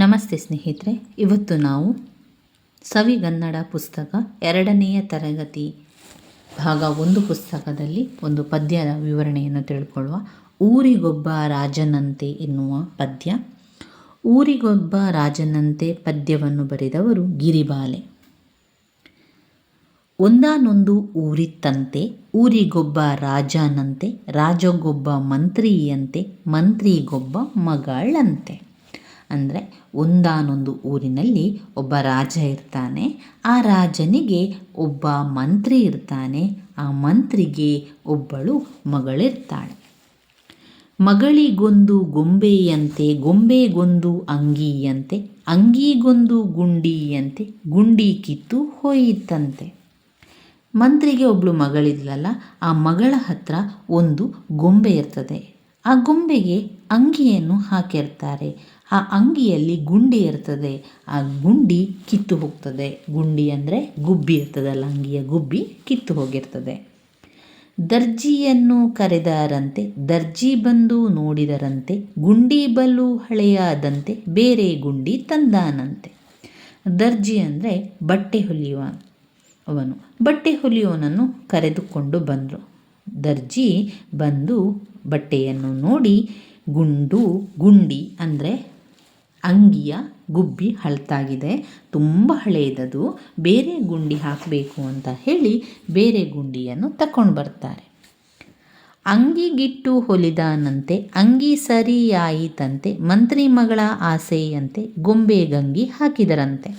ನಮಸ್ತೆ ಸ್ನೇಹಿತರೆ, ಇವತ್ತು ನಾವು ಸವಿಗನ್ನಡ ಪುಸ್ತಕ ಎರಡನೆಯ ತರಗತಿ ಭಾಗ ಒಂದು ಪುಸ್ತಕದಲ್ಲಿ ಒಂದು ಪದ್ಯದ ವಿವರಣೆಯನ್ನು ತಿಳ್ಕೊಳ್ಳುವ ಊರಿಗೊಬ್ಬ ರಾಜನಂತೆ ಎನ್ನುವ ಪದ್ಯ. ಊರಿಗೊಬ್ಬ ರಾಜನಂತೆ ಪದ್ಯವನ್ನು ಬರೆದವರು ಗಿರಿಬಾಲೆ. ಒಂದಾನೊಂದು ಊರಿತ್ತಂತೆ, ಊರಿಗೊಬ್ಬ ರಾಜನಂತೆ, ರಾಜಗೊಬ್ಬ ಮಂತ್ರಿಯಂತೆ, ಮಂತ್ರಿಗೊಬ್ಬ ಮಗಳಂತೆ. ಅಂದರೆ ಒಂದಾನೊಂದು ಊರಿನಲ್ಲಿ ಒಬ್ಬ ರಾಜ ಇರ್ತಾನೆ. ಆ ರಾಜನಿಗೆ ಒಬ್ಬ ಮಂತ್ರಿ ಇರ್ತಾನೆ. ಆ ಮಂತ್ರಿಗೆ ಒಬ್ಬಳು ಮಗಳಿರ್ತಾಳೆ. ಮಗಳಿಗೊಂದು ಗೊಂಬೆಯಂತೆ, ಗೊಂಬೆಗೊಂದು ಅಂಗಿಯಂತೆ, ಅಂಗಿಗೊಂದು ಗುಂಡಿಯಂತೆ, ಗುಂಡಿ ಕಿತ್ತು ಹೋಯಿತಂತೆ. ಮಂತ್ರಿಗೆ ಒಬ್ಬಳು ಮಗಳಿದ್ಲಲ್ಲ, ಆ ಮಗಳ ಹತ್ರ ಒಂದು ಗೊಂಬೆ ಇರ್ತದೆ. ಆ ಗೊಂಬೆಗೆ ಅಂಗಿಯನ್ನು ಹಾಕಿರ್ತಾರೆ. ಆ ಅಂಗಿಯಲ್ಲಿ ಗುಂಡಿ ಇರ್ತದೆ. ಆ ಗುಂಡಿ ಕಿತ್ತು ಹೋಗ್ತದೆ. ಗುಂಡಿ ಅಂದರೆ ಗುಬ್ಬಿ ಇರ್ತದಲ್ಲ, ಅಂಗಿಯ ಗುಬ್ಬಿ ಕಿತ್ತು ಹೋಗಿರ್ತದೆ. ದರ್ಜಿಯನ್ನು ಕರೆದಾರಂತೆ, ದರ್ಜಿ ಬಂದು ನೋಡಿದರಂತೆ, ಗುಂಡಿ ಬಲು ಹಳೆಯಾದಂತೆ, ಬೇರೆ ಗುಂಡಿ ತಂದಾನಂತೆ. ದರ್ಜಿ ಅಂದರೆ ಬಟ್ಟೆ ಹೊಲಿಯುವ ಅವನು ಬಟ್ಟೆ ಹೊಲಿಯೋನನ್ನು ಕರೆದುಕೊಂಡು ಬಂದರು. ದರ್ಜಿ ಬಂದು ಬಟ್ಟೆಯನ್ನು ನೋಡಿ ಗುಂಡು, ಗುಂಡಿ ಅಂದರೆ ಅಂಗಿಯ ಗುಬ್ಬಿ ಹಳತಾಗಿದೆ ತುಂಬ ಹಳೆಯದದು ಬೇರೆ ಗುಂಡಿ ಹಾಕಬೇಕು ಅಂತ ಹೇಳಿ ಬೇರೆ ಗುಂಡಿಯನ್ನು ತಕೊಂಡು ಬರ್ತಾರೆ. ಅಂಗಿಗಿಟ್ಟು ಹೊಲಿದಾನಂತೆ ಅಂಗಿ ಸರಿಯಾಯಿತಂತೆ, ಮಂತ್ರಿ ಮಗಳ ಆಸೆಯಂತೆ ಗೊಂಬೆ ಗಂಗಿ ಹಾಕಿದರಂತೆ.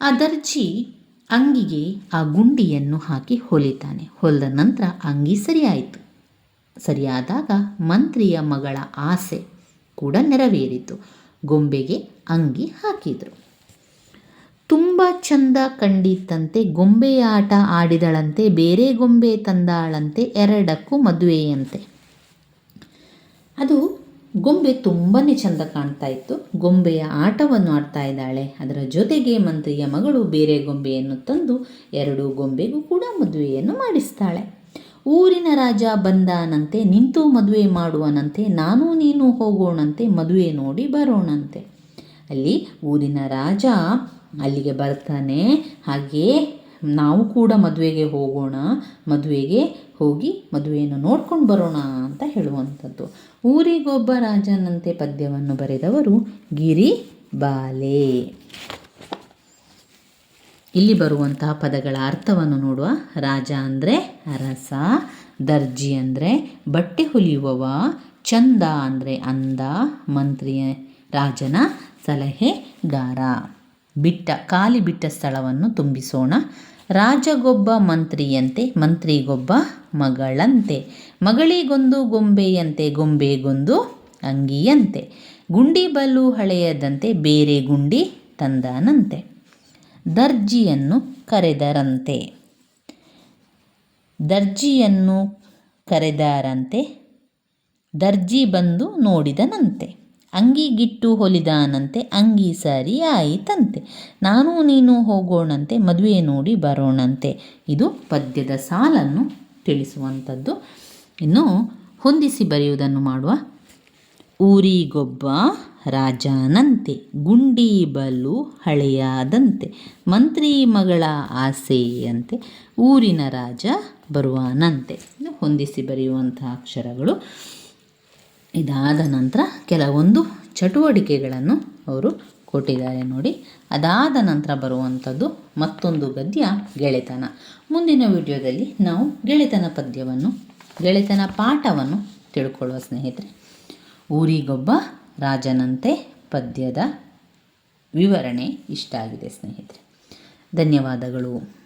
ಅದರ್ಜಿ ದರ್ಜಿ ಅಂಗಿಗೆ ಆ ಗುಂಡಿಯನ್ನು ಹಾಕಿ ಹೊಲಿತಾನೆ. ಹೊಲಿದ ನಂತರ ಅಂಗಿ ಸರಿಯಾಯಿತು. ಸರಿಯಾದಾಗ ಮಂತ್ರಿಯ ಮಗಳ ಆಸೆ ಕೂಡ ನೆರವೇರಿತು. ಗೊಂಬೆಗೆ ಅಂಗಿ ಹಾಕಿದರು. ತುಂಬ ಚಂದ ಕಂಡಿತ್ತಂತೆ ಗೊಂಬೆಯ ಆಟ ಆಡಿದಳಂತೆ, ಬೇರೆ ಗೊಂಬೆ ತಂದಾಳಂತೆ, ಎರಡಕ್ಕೂ ಮದುವೆಯಂತೆ. ಅದು ಗೊಂಬೆ ತುಂಬಾ ಚೆಂದ ಕಾಣ್ತಾ ಇತ್ತು. ಗೊಂಬೆಯ ಆಟವನ್ನು ಆಡ್ತಾ ಇದ್ದಾಳೆ. ಅದರ ಜೊತೆಗೆ ಮಂತ್ರಿಯ ಮಗಳು ಬೇರೆ ಗೊಂಬೆಯನ್ನು ತಂದು ಎರಡು ಗೊಂಬೆಗೂ ಕೂಡ ಮದುವೆಯನ್ನು ಮಾಡಿಸ್ತಾಳೆ. ಊರಿನ ರಾಜ ಬಂದಾನಂತೆ ನಿಂತು ಮದುವೆ ಮಾಡುವನಂತೆ ನಾನು ನೀನು ಹೋಗೋಣಂತೆ, ಮದುವೆ ನೋಡಿ ಬರೋಣಂತೆ. ಅಲ್ಲಿ ಊರಿನ ರಾಜ ಅಲ್ಲಿಗೆ ಬರ್ತಾನೆ. ಹಾಗೆ ನಾವು ಕೂಡ ಮದುವೆಗೆ ಹೋಗೋಣ, ಮದುವೆಗೆ ಹೋಗಿ ಮದುವೆಯನ್ನು ನೋಡ್ಕೊಂಡು ಬರೋಣ ಅಂತ ಹೇಳುವಂಥದ್ದು. ಊರಿಗೊಬ್ಬ ರಾಜನಂತೆ ಪದ್ಯವನ್ನು ಬರೆದವರು ಗಿರಿ ಬಾಲೆ. ಇಲ್ಲಿ ಬರುವಂತಹ ಪದಗಳ ಅರ್ಥವನ್ನು ನೋಡುವ ರಾಜ ಅಂದರೆ ಅರಸ ದರ್ಜಿ ಅಂದರೆ ಬಟ್ಟೆ ಹೊಲಿಯುವವ, ಚಂದ ಅಂದರೆ ಅಂದ, ಮಂತ್ರಿಯ ರಾಜನ ಸಲಹೆಗಾರ. ಬಿಟ್ಟ, ಖಾಲಿ ಬಿಟ್ಟ ಸ್ಥಳವನ್ನು ತುಂಬಿಸೋಣ. ರಾಜಗೊಬ್ಬ ಮಂತ್ರಿಯಂತೆ, ಮಂತ್ರಿಗೊಬ್ಬ ಮಗಳಂತೆ, ಮಗಳಿಗೊಂದು ಗೊಂಬೆಯಂತೆ, ಗೊಂಬೆಗೊಂದು ಅಂಗಿಯಂತೆ, ಗುಂಡಿ ಬಲು ಹಳೆಯದಂತೆ, ಬೇರೆ ಗುಂಡಿ ತಂದಾನಂತೆ, ದರ್ಜಿಯನ್ನು ಕರೆದರಂತೆ, ದರ್ಜಿಯನ್ನು ಕರೆದಾರಂತೆ, ದರ್ಜಿ ಬಂದು ನೋಡಿದನಂತೆ. ಅಂಗಿಗಿಟ್ಟು ಹೊಲಿದಾನಂತೆ, ಅಂಗಿ ಸರಿ ಆಯಿತಂತೆ. ನಾನು ನೀನು ಹೋಗೋಣಂತೆ, ಮದುವೆ ನೋಡಿ ಬರೋಣಂತೆ. ಇದು ಪದ್ಯದ ಸಾಲನ್ನು ತಿಳಿಸುವಂಥದ್ದು. ಇನ್ನು ಹೊಂದಿಸಿ ಬರೆಯುವುದನ್ನು ಮಾಡುವ. ಊರಿಗೊಬ್ಬ ರಾಜನಂತೆ, ಗುಂಡಿ ಬಲು ಹಳೆಯಾದಂತೆ, ಮಂತ್ರಿ ಮಗಳ ಆಸೆಯಂತೆ, ಊರಿನ ರಾಜ ಬರುವನಂತೆ. ಹೊಂದಿಸಿ ಬರೆಯುವಂತಹ ಅಕ್ಷರಗಳು. ಇದಾದ ನಂತರ ಕೆಲವೊಂದು ಚಟುವಟಿಕೆಗಳನ್ನು ಅವರು ಕೊಟ್ಟಿದ್ದಾರೆ ನೋಡಿ. ಅದಾದ ನಂತರ ಬರುವಂಥದ್ದು ಮತ್ತೊಂದು ಗದ್ಯ, ಗೆಳೆತನ. ಮುಂದಿನ ವಿಡಿಯೋದಲ್ಲಿ ನಾವು ಗೆಳೆತನ ಪದ್ಯವನ್ನು, ಗೆಳೆತನ ಪಾಠವನ್ನು ತಿಳ್ಕೊಳ್ಳುವ ಸ್ನೇಹಿತರೆ. ಊರಿಗೊಬ್ಬ ರಾಜನಂತೆ ಪದ್ಯದ ವಿವರಣೆ ಇಷ್ಟ ಆಗಿದೆ ಸ್ನೇಹಿತರೆ. ಧನ್ಯವಾದಗಳು.